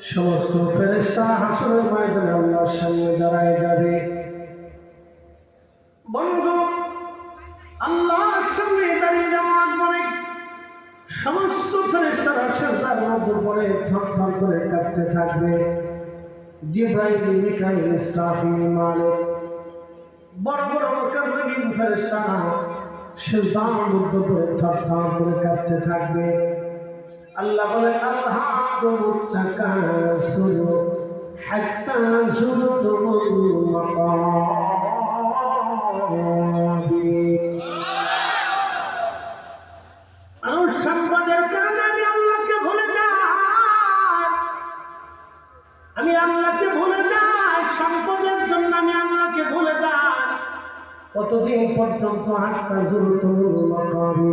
সমস্ত ফেরেস্তা হাসরের ময়দানে আল্লাহর সামনে দাঁড়ায় যাবে। বন্ধু, আল্লাহর সামনে দাঁড়িয়ে যাওয়ার পরে সমস্ত ফেরেস্তারা সেজদার মধ্যে পরে থর থর করে কাঁপতে থাকবে। জিব্রাইল, মিকাইল, ইসরাফিল, মালিক, বড় বড় মোকাবিল ফেরেস্তারা মধ্যে পড়ে থর থর করে কাঁপতে থাকবে। আল্লাহ বলে আল্লাহ তাকাসুর হাত্তা মানুষ সম্পদের কারণে আমি আল্লাহকে ভুলে যাই। আমি আল্লাহকে ভুলে যাই, সম্পদের জন্য আমি আল্লাহকে ভুলে যাই। কতদিন পর্যন্ত হাতটা মকামি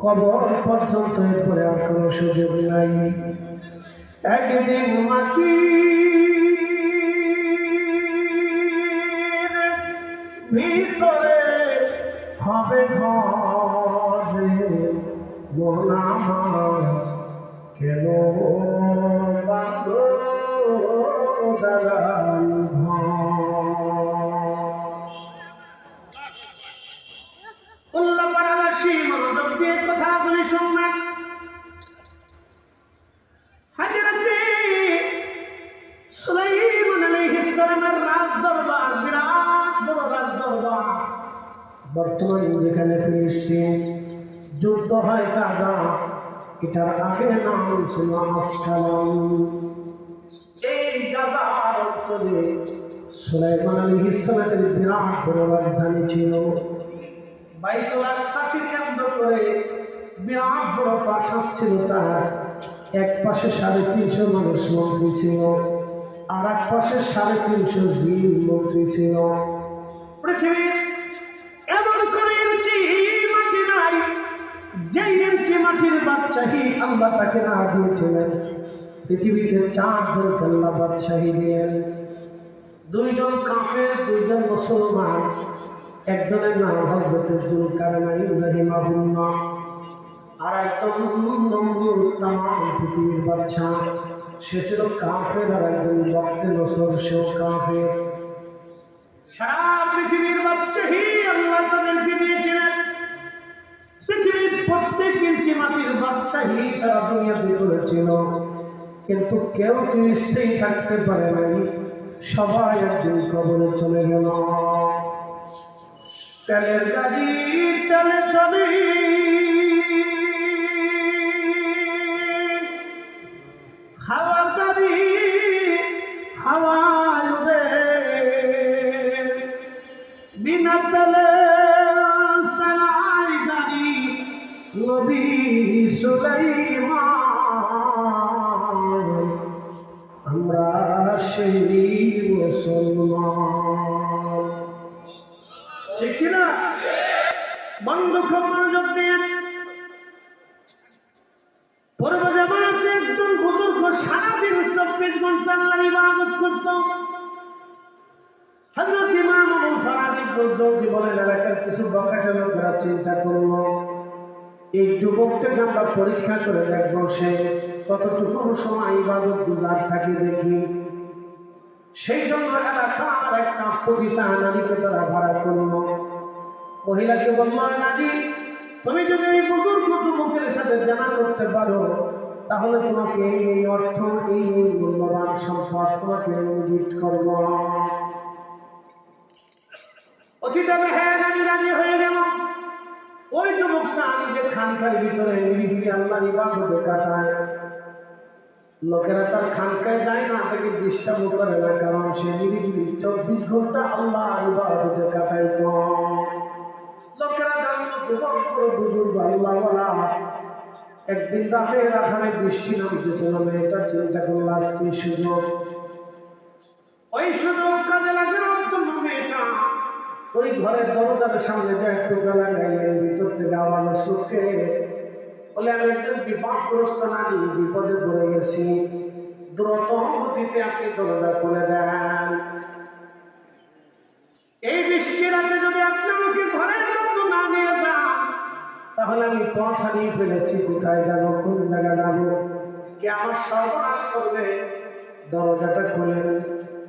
কবর পর্যন্ত এরপরে আর কোনো সুযোগ নাই। একদিন মাটি এই গাজার অঞ্চলে সুলাইমান আলাইহিস সালামের বিরাট বড় রাজধানী ছিল। বাইতুল আকসাকে কেন্দ্র করে বিরাট বড় প্রাসাদ ছিল তার। এক পাশে সাড়ে তিনশো মানুষ মন্ত্রী ছিল আর এক পাশে সাড়ে তিনশো জিন মন্ত্রী ছিল। পৃথিবীর মাটির বাদশাহী আল্লাহ তাকে না দিয়েছিলেন। পৃথিবীতে চার ধরে আল্লাহ বাদশাহী দিলেন দুইজন কাফের, দুইজন মুসলমান। একজনের নাম হজরত জুলকারনাই রহিমাহুল্লাহ। আর একজন তামাম পৃথিবীর বাচ্চা সে ছিল কাফের আর একজন ভক্তে নসর, সেও কাফের। সারা পৃথিবীর বাচ্চাহি আল্লাহ তাদেরকে মাটির বাচ্চাহি তারা দুনিয়াতে করেছিল কিন্তু কেউ চিরস্থায়ী থাকতে পারে নাই। সবাই একদিন কবরে চলে গেল। তেলের গাড়ি তেলে চলে হাওয়ার গাড়ি, হাওয়ায় উড়ে। বিনা তেলে নবী সুলাইমান, আমরা সেই মুসলমান। ঠিক কিনা বন্ধ খুব মনোযোগ দিয়ে। পূর্ব জামানাতে একজন বুজুর্গ সারাদিন চব্বিশ ঘণ্টা আল্লাহর ইবাদত করত। হজরত ইমাম ফারাদি পর্যন্ত জীবনের এলাকার কিছু বকাশা লোকেরা চিন্তা করল এই যুবকটাকে আমরা পরীক্ষা করে দেখব সে কতটুকু সময় ইবাদত গুজার থাকে দেখি। সেই জন্য এলাকার একটা পতিতা নারীকে তারা ভাড়া করল মহিলাকে বলল নারী, তুমি যদি এই বুজুর্গ যুবকের সাথে জানা করতে পারো, তাহলে তোমাকে এই অর্থ, এই এই মূল্যবান সম্পদ তোমাকে গিফট করব। অতীতে হ্যাঁ নারী রাজি হয়ে গেল ওই যুবকটা আমি যে খানকার ভিতরে নিরিবিলি আল্লাহ ইবাদতে কাটায়। লোকেরা তার খানকায় যায় না, তাকে ডিস্টার্ব করে না, কারণ সে নিরিবিলি চব্বিশ ঘণ্টা আল্লাহ ইবাদতে কাটাইত। লোকেরা জানত যুবক বুজুর্গ আল্লাহওয়ালা। একদিন রাতে রাখানে বৃষ্টি নামতেছিল মেয়েটা চিন্তা করল আজকে সুযোগ ওই সুযোগ কাজে লাগানোর জন্য মেয়েটা ওই ঘরের দরজার সামনে একটু গলা গাইলেন, ভিতর থেকে আওয়াজ সুখে বলে, আমি একজন বিপদগ্রস্ত নারী, বিপদে পড়ে গেছি। দ্রুত গতিতে আপনি দরজা খুলে দেন। এই বৃষ্টির রাতে যদি আপনি আমাকে ঘরের মধ্যে না নিয়ে যান, তাহলে আমি পথ হারিয়ে ফেলেছি। কোথায় যাব, কোন জায়গায় যাব? কে আমার সর্বনাশ করবে? দরজাটা খুলেন।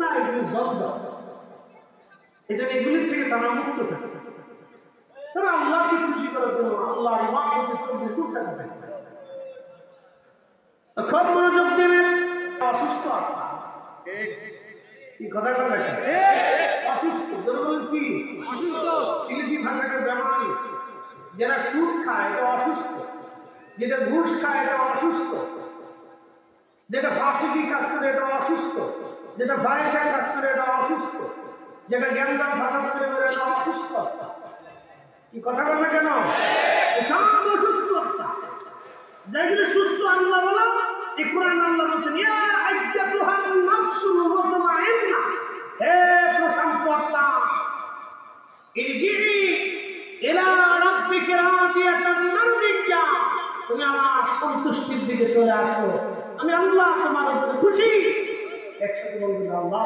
না এগুলি জব্দ এটা এগুলির থেকে তারা মুক্ত থাকে। তারা আল্লাহকে খুশি করার জন্য আল্লাহ চব্বিশ থাকে খুব মনোযোগ দেবেন। অসুস্থ আত্মা। কি কথা কথা অসুস্থ। কি? ইংরেজি ভাষাকে বেমারি যারা সুদ খায় এটা অসুস্থ। যেটা ঘুষ খায় এটা অসুস্থ। যেটা ফাঁসিকি কাজ করে এটা অসুস্থ, যেটা বায়সার কাজ করে এটা অসুস্থ, যেটা জ্ঞানদান ভাষা করে এটা অসুস্থ। কি কথা বল না কেন যেগুলো সুস্থ আল্লাহ বলো, এই কোরআন আল্লাহ বলছেন তুমি আমার সন্তুষ্টির দিকে চলে আসো। আমি আল্লাহ তোমার খুশি। একসাথে বলবেন, আল্লাহ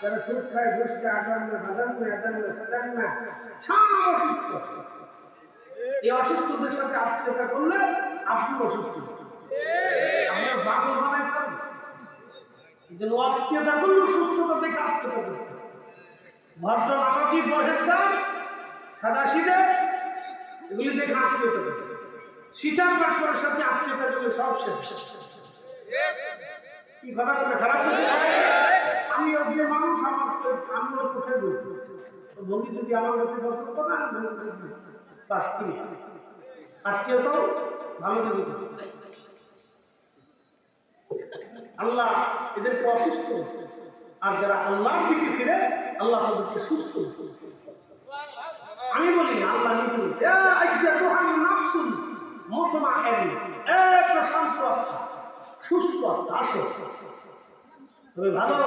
যারা খায় আদান না না আদান না সাদান না সব অসুস্থ। এই অসুস্থদের সাথে আত্মীয়তা করলে আপনি অসুস্থ। আমরা বাবু বানাই পারি এই আত্মীয়তা করলে সুস্থতা থেকে আত্মীয়তা করতে। ভদ্র সাদা সিদে এগুলি দেখে আত্মীয়তা করতে সিটার সাথে সব শেষ। কি খারাপ আমি মানুষ আমার আমি ওর কোথায় বলি যদি আমার কাছে আমি আত্মীয়তাও ভালো আল্লাহ এদেরকে অসুস্থ। আর যারা আল্লাহর দিকে ফিরে, আল্লাহ তাদেরকে সুস্থ। আমি বলি, আল্লাহ নিজে বলছে "ইয়া আইয়াতুহান নাফসুল মুতমাইন্না এ প্রশান্ত আত্মা সুস্থ আত্মা তুমি ভালো?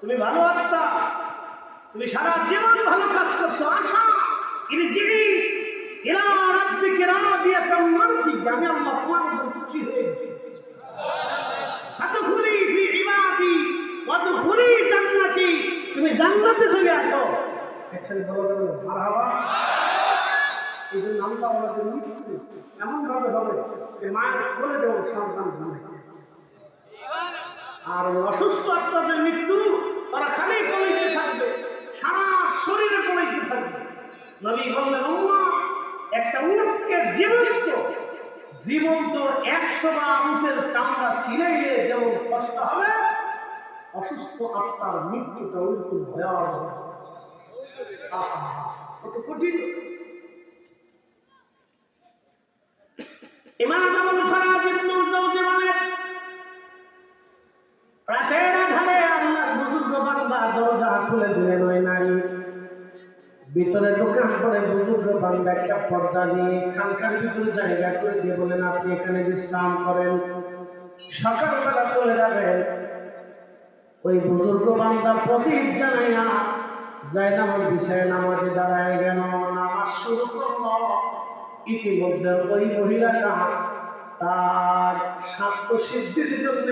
তুমি ভালো আত্মা? তুমি সারা জীবন ভালো কাজ করছ, আশা? ইনি যিনি ইলা রাব্বিকা রাদিয়াতান মারদিয়া আমি আল্লাহ তোমার উপর খুশি হয়ে গেছি। ফাদখুলি ফি ইবাদি, ওয়াদখুলি জান্নাতি। তুমি জান্নাতে চলে আসো। একসাথে বলো মারহাবা। এই জন্য আমরা আমাদের মৃত্যু এমন ভাবে হবে যে মায়ের বলে দেবো সন্তান জানাই আর অসুস্থ আত্মাদের মৃত্যু তারা খালি কমিতে থাকবে সারা শরীরে কমিতে থাকবে। নবী বললেন "আল্লাহ, একটা উটকে জীবন্ত জীবন্ত একশো বা উটের চামড়া ছিঁড়াইলে যেমন কষ্ট হবে অসুস্থ আত্মার মৃত্যুটা উল্টু ভয়াবহ কত কঠিন। ভিতরে ঢোকার পরে বুজুর্গ বান্দা একটা পর্দা নিয়ে খানকার জায়গা করে দিয়ে বলেন, আপনি এখানে বিশ্রাম করেন। সকালবেলা চলে যাবেন। ওই বুজুর্গ বান্দা প্রদীপ জানাইয়া যায় নামাজ বিষয়ে নামাজে দাঁড়ায় গেল, নামাজ শুরু করল ইতিমধ্যে ওই মহিলাটা তার স্বাস্থ্য সিদ্ধির জন্য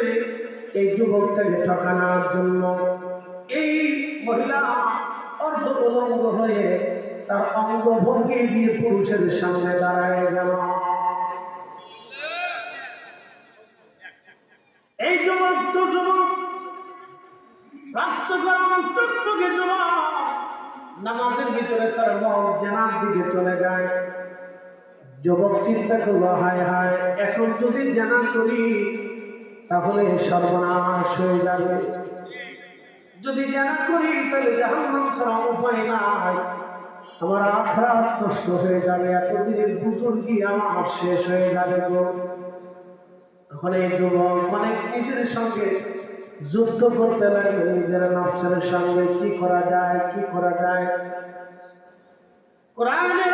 এই যুবকটাকে ঠকানোর জন্য এই মহিলা অর্ধ উলঙ্গ হয়ে তার অঙ্গ ভঙ্গি দিয়ে পুরুষের সামনে দাঁড়ায় গেল। এই যুবক তো যুবক টুকটুকে যুবক, নামাজের ভিতরে তার মন জেনার দিকে চলে যায়। যুবক চিন্তা করল হায় হায়, এখন যদি জানা করি, তাহলে সর্বনাশ হয়ে যাবে। যদি জ্ঞান করি, তাহলে জাহান্নাম ছাড়া উপায় নাই। আমার আখরাত নষ্ট হয়ে যাবে, এতদিনের বুজুর্গি আমার শেষ হয়ে যাবে গো? তখন এই যুবক অনেক নিজের সঙ্গে যুদ্ধ করতে লাগবে নিজের নফসের সঙ্গে। কি করা যায়, কি করা যায়? কোরআনে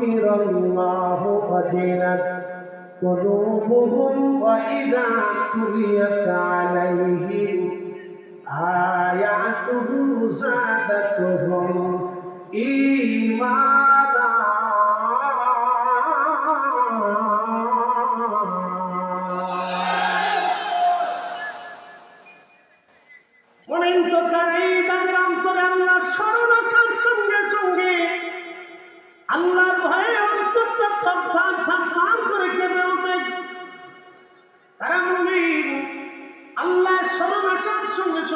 يغفر الله قتلت قلوبهم وإذا تليت عليهم آياته زادتهم إيمانا.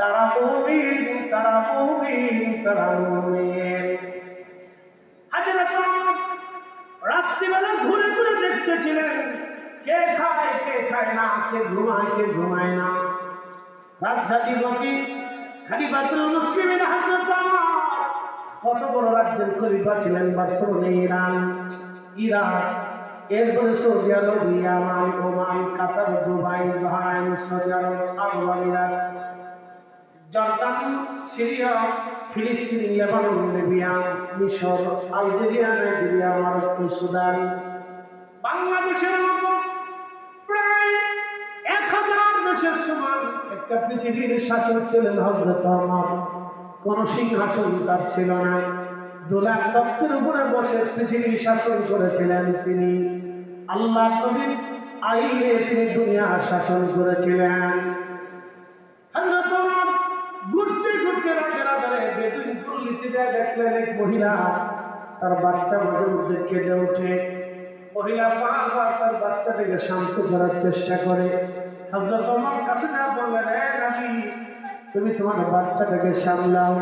তারা মুমিন তারা মুমিন তারা মুমিন। রাত্রিবেলা ঘুরে ঘুরে দেখতেছিলেন, কে খায় কে খায় না, কে ঘুমায় কে ঘুমায় না। খালিফাতুল মুসলিমের হাজরত আমার। কত বড় রাজ্যের খলিফা ছিলেন বর্তমানে ইরান। ইরাক, এরপরে Saudi Arab, Yemen, Oman, Qatar, Dubai, Bahrain, Saudi Arab আমিরাত। জর্দান সিরিয়া, ফিলিস্তিন, লেবানন, লিবিয়া, মিশর, আলজেরিয়া, নাইজেরিয়া, মরক্কো, সুদান। বাংলাদেশের মতো প্রায় এক হাজার দেশের সমান একটা পৃথিবীর শাসক ছিলেন হজরত কোন সিংহাসন তার ছিল না। দোলার তত্ত্বের উপরে বসে পৃথিবী শাসন করেছিলেন তিনি। আল্লাহ নবীর আইনে তিনি দুনিয়া শাসন করেছিলেন হযরত ওমর ঘুরতে ঘুরতে রাজা দেখলেন এক মহিলা তার বাচ্চা মাঝে মধ্যে কেঁদে ওঠে। মহিলা বারবার তার বাচ্চাটাকে শান্ত করার চেষ্টা করে। ওমর কাছে না বললেন হে নাকি তুমি তোমার বাচ্চাটাকে সামলাও।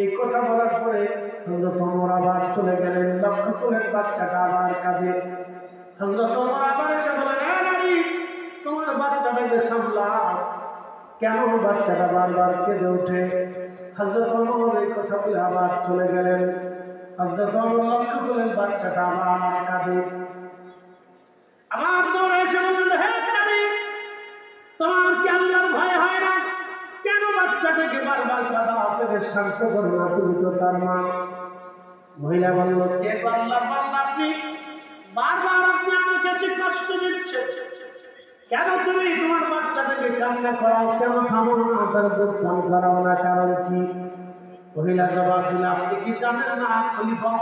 এই কথা বলার পরে হজরত ওমর আবার চলে গেলেন, লক্ষ্য করে বাচ্চাটা আবার কাঁদে। হজরত ওমর আবার এসে বলেন হে নাকি তোমার বাচ্চাটাকে সামলাও। কেন বাচ্চাটা বারবার কেঁদে ওঠে? হজরত ওমর এই কথা বলে চলে গেলেন। হজরত ওমর লক্ষ্য করলেন, বাচ্চাটা আবার কাঁদে আবার দৌড়ে হে নারী তোমার কি ভয় হয় না? কেন বাচ্চাটাকে বারবার কাদা আপনাকে শান্ত করো না? তুমি তো তার মা। মহিলা বলল, কে আল্লাহর বান্দা আপনি? বারবার আপনি আমাকে সে কষ্ট দিচ্ছে কেন তুমি তোমার বাচ্চাটাকে কান্না করাও? কেন থামো না? তার দুধ করাও না, কারণ কি? মহিলা জবাব দিল, আপনি কি জানেন না, খলিফা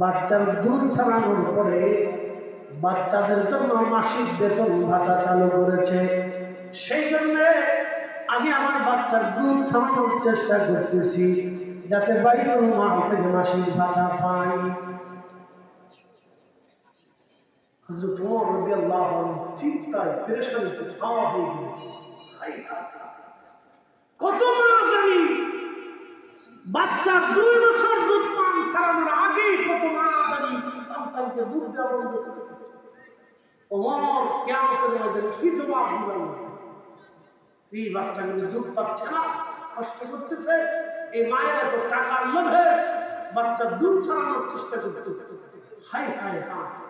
বাচ্চার দুধ ছাড়ানোর পরে বাচ্চাদের জন্য মাসিক বেতন ভাতা চালু করেছে। সেই জন্যে আমি আমার বাচ্চার দুধ ছাড়ানোর চেষ্টা করতেছি, যাতে বাড়ির মা থেকে মাসিক ভাতা পাই। হযরত ওমর রাদিয়াল্লাহু আনহু চিন্তায় পেরেশানিতে ছাওয়া হয়ে গেল। হায়। কত মা জানি। বাচ্চা দুই বছর দুধ পান ছাড়ানোর আগে কত মা জানি সন্তানকে দুধ দেওয়া বন্ধ করে। ওমর কেমতের মধ্যে কি জবাব দিলাম এই বাচ্চাগুলো দুধ পাচ্ছে চেষ্টা করতেছে। হাই হাই হাই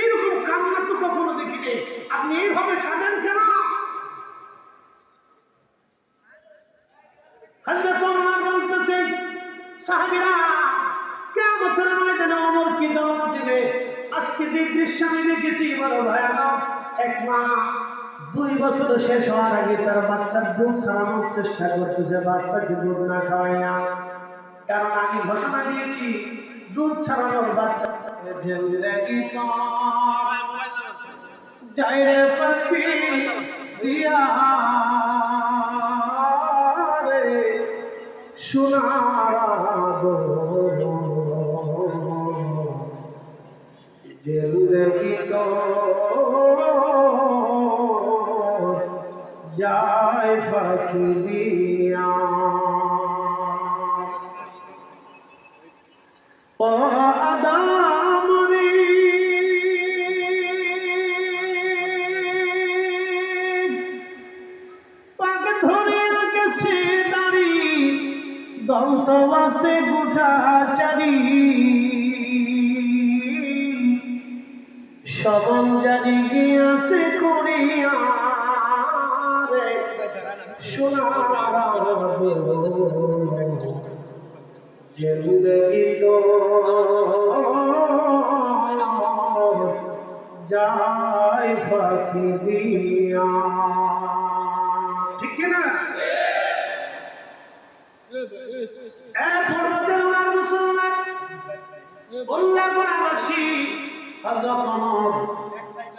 এইরকম কান্না তো কখনো দেখিনি। আপনি এইভাবে কাঁদেন কেন? ভয়ানক। এক মা দুই বছর শেষ হওয়ার আগে তার বাচ্চার দুধ না কারণ আমি ঘোষণা দিয়েছি, দুধ ছাড়ানোর বাচ্চা জিন্দগি যাই রে পাখি দিয়া রে সোনার জিন্দগি তো যায় পাখি দিয়া জিন্দগি তো যায় ফাঁকি দিয়া ঠিক না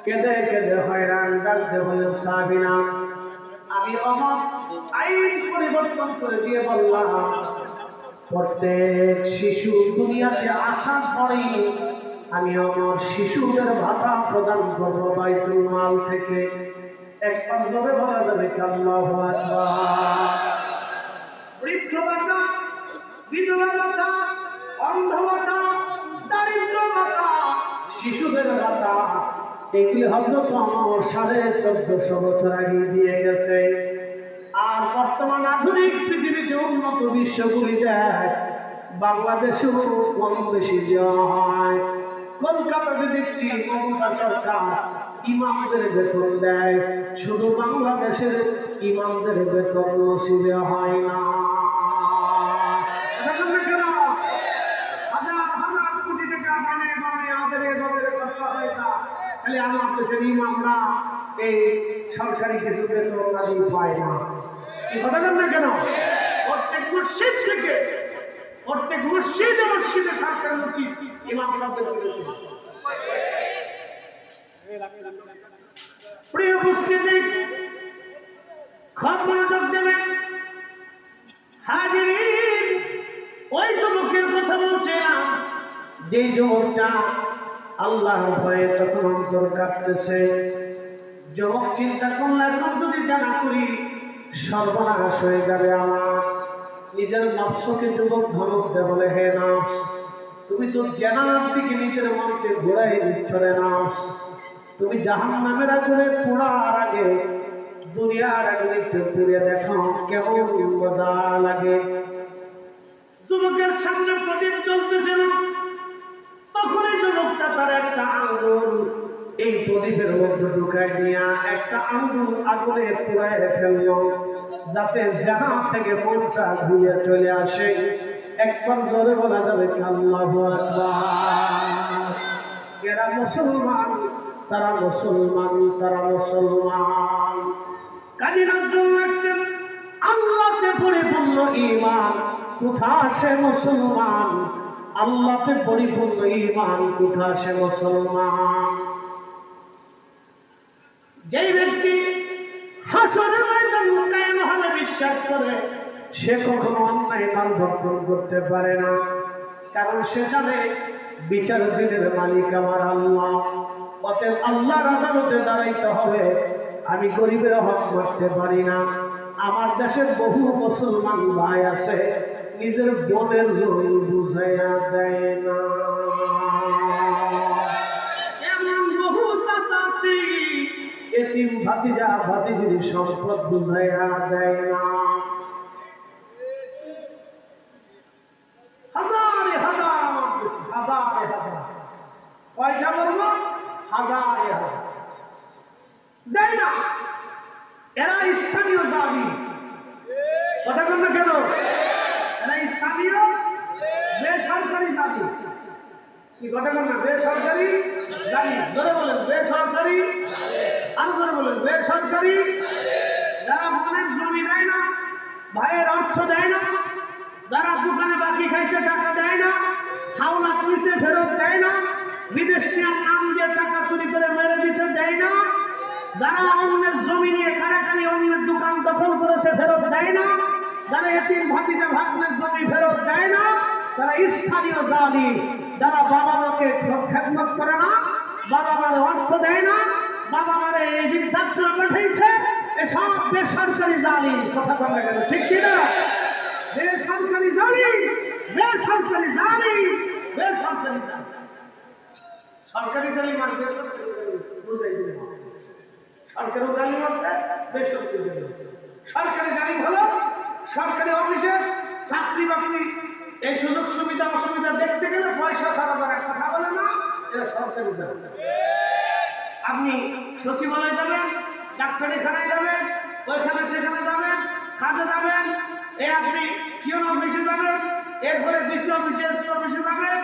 কেঁদে কেঁদে হয়রান ডাকতে বলেন সাবিনা আমি অমর আইন পরিবর্তন করে দিয়ে বললাম, প্রত্যেক শিশু দুনিয়াতে আসার পরেই আমি আমার শিশুদের ভাতা প্রদান করব বাইতুল মাল থেকে। একবার জোরে বলা যাবে আকবার বৃদ্ধ ভাতা বিধবা ভাতা অন্ধ ভাতা দারিদ্র ভাতা শিশুদের ভাতা, এগুলি হজরত আমার সাড়ে চোদ্দশো বছর আগে দিয়ে গেছে। আর বর্তমান আধুনিক পৃথিবীতে উন্নত বিশ্বগুলি দেয় বাংলাদেশেও কম বেশি দেওয়া হয়। কলকাতাতে দেখছি মমতা সরকার ইমামদের বেতন দেয়। শুধু বাংলাদেশের ইমামদের বেতন নসিবে হয় না। খালি আমার দেশের ইমামরা এই সরকারি কিছু বেতন পায় না। কথা না কেন? প্রত্যেক মসজিদ থেকে, প্রত্যেক মসজিদে মসজিদে সরকারের উচিত ইমাম সাহেবদের প্রিয় উপস্থিতি খুব মনোযোগ দেবেন। হাজিরিন, ওই যুবকের কথা বলছিলাম যে যুবকটা আল্লাহর ভয়ে তখন অন্তর কাঁপতেছে। যুবক চিন্তা করলে, এখন যদি জানা করি সর্বনাশ হয়ে যাবে আমার। নিজের নফসকে যুবক ধমক দে হে নফস তুমি তো জেনার দিকে নিজের মনকে ঘোরাই দিচ্ছ রে নফস তুমি জাহান নামের আগুনে পোড়ার আগে, দুনিয়ার আগুনে একটু পুড়ে দেখো কেমন মজা লাগে। যুবকের সামনে প্রদীপ জ্বলতেছিল তখনই যুবকটা তার একটা আঙ্গুল এই প্রদীপের মধ্যে ঢুকাই দিয়া একটা আঙ্গুল আগুনে পুড়ায় ফেলল যাতে জাহা থেকে মনটা ঘুরে চলে আসে, একবার জোরে বলা যাবে, আল্লাহু এরা মুসলমান, তারা মুসলমান তারা মুসলমান। কাজী নজরুল লাগছেন আল্লাহতে পরিপূর্ণ ইমান কোথা সে মুসলমান? আল্লাহতে পরিপূর্ণ ইমান কোথা সে মুসলমান? যেই ব্যক্তি হাসরের ময়দান কায়েম হবে, বিশ্বাস করে, সে কখনো অন্যায় কাল ভক্ষণ করতে পারে না। কারণ সেখানে বিচার দিনের মালিক আমার আল্লাহ। অতএব আল্লাহর আদালতে দাঁড়াইতে হবে। আমি গরিবের হক করতে পারি না। আমার দেশের বহু মুসলমান ভাই আছে, নিজের বোনের জমি বুঝাইয়া দেয় না। এমন বহু চাচাছি এতিম ভাতিজা ভাতিজির সম্পদ বুঝাইয়া দেয় না। হাজারে হাজার, হাজারে বলব? হাজারে দেয় না। এরা স্থানীয় না এরা স্থানীয় বেসরকারি দাবি কি কথা কন না? বেসরকারি? দাবি ধরে বলেন, বেসরকারি? আরও ধরে বলেন, বেসরকারি? যারা মনের জমি দেয় না, ভাইয়ের অর্থ দেয় না, যারা দোকানে বাকি খাইছে, টাকা দেয় না, হাওলা তুলছে, ফেরত দেয় না, বিদেশ নেওয়ার নাম দিয়ে টাকা চুরি করে মেরে দিছে, দেয় না, যারা অন্যের জমি নিয়ে কারাকারি অন্যের দোকান দখল করেছে, ফেরত দেয় না, যারা এতিম ভাতিজা ভাগ্নের জমি ফেরত দেয় না, তারা স্থানীয় জালি যারা বাবা মাকে খেদমত করে না, বাবা মারে অর্থ দেয় না, বাবা মারে এই বৃদ্ধাশ্রম পাঠিয়েছে এসব বেসরকারি জালি কথা বললে কেন? ঠিক কিনা? বেসরকারি জালি বেসরকারি জালি বেসরকারি সরকারি জালি মানে বেসরকারি সরকারি জালিম আছে। সরকারি জালিম হলো সরকারি অফিসে চাকরি বাকরি এই সুযোগ সুবিধা অসুবিধা দেখতে গেলে পয়সা ছাড়া তারা কথা বলে না এরা সরকারি জালিম আপনি সচিবালয় যাবেন, ডাক্তারখানায় যাবেন, ওইখানে সেখানে যাবেন, কাজে যাবেন এ আপনি কিয়ন অফিসে যাবেন, এরপরে ডিসি অফিসে, এসপি অফিসে যাবেন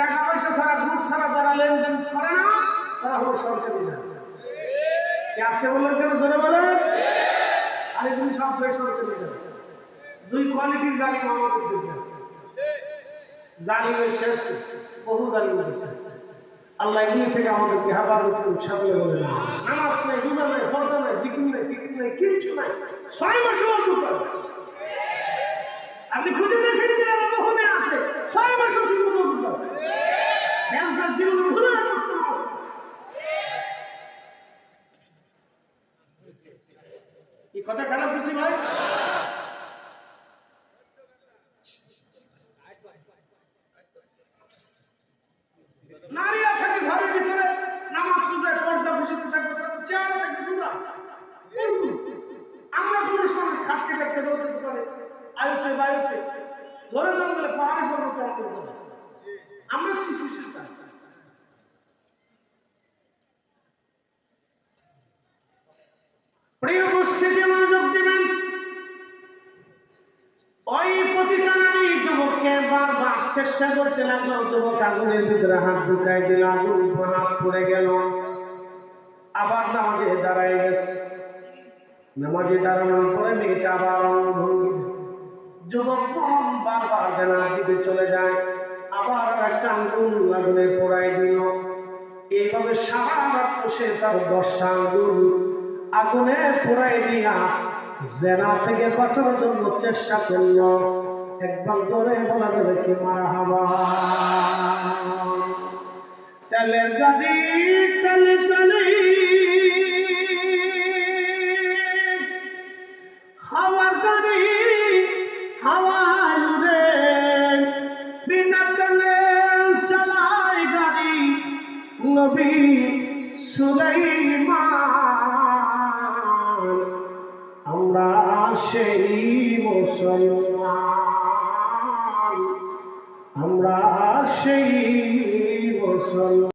টাকা পয়সা ছাড়া ঘুষ ছাড়া যারা লেনদেন করে না, তারা হলো সরকারি কি আজকে বললেন কেন ধরে বলেন? আরে তুমি সব করে যাবে দুই কোয়ালিটির জানি আমাদের দেশে আছে। জালিমের শেষ, বহু জালিমের আল্লাহ এগুলি থেকে আমাদেরকে হেফাজত করুন সকলে বলে নামাজ নেই, রোজা নেই ফর্দা নেই, জিকির নেই টিকির নেই, কিচ্ছু নাই। ছয় মাসে অজু আপনি খুঁজে আছে, ছয় মাসে শুধু অজু কথা খারাপ বুঝছি ভাই নারীরা থাকে ঘরের ভিতরে নামাজ শুনবে পর্দা ফুসে পোশাক চেয়ারে থাকে শুনরা আমরা পুরুষ মানুষ খাটতে খাটতে রোদে করে আয়ুতে বায়ুতে ধরে জঙ্গলে চড়া করতে হবে। আমরা প্রিয় উপস্থিতি, মনোযোগ দিবেন। ওই প্রতিটা নারী যুবককে বারবার চেষ্টা করতে লাগল, যুবক আগুনের ভিতরে হাত ঢুকাই দিল আগুন হাত পড়ে গেল। আবার নামাজে দাঁড়ায় গেছে। নামাজে দাঁড়ানোর পরে মেয়েটা আবার অঙ্গভঙ্গি যুবক চলে যায়, আবার একটা আঙ্গুল আগুনে দিল। এইভাবে সারা রাত্র সে আগুনে পোড়াই দিয়া জেনা থেকে বাঁচানোর জন্য চেষ্টা করল। একবার জোরে বলা যাবে কি মারা হাওয়া গাড়ি তেলে চলে নবী সুলাইমান আমরা সেই মুসলমান আমরা সেই মুসলমান।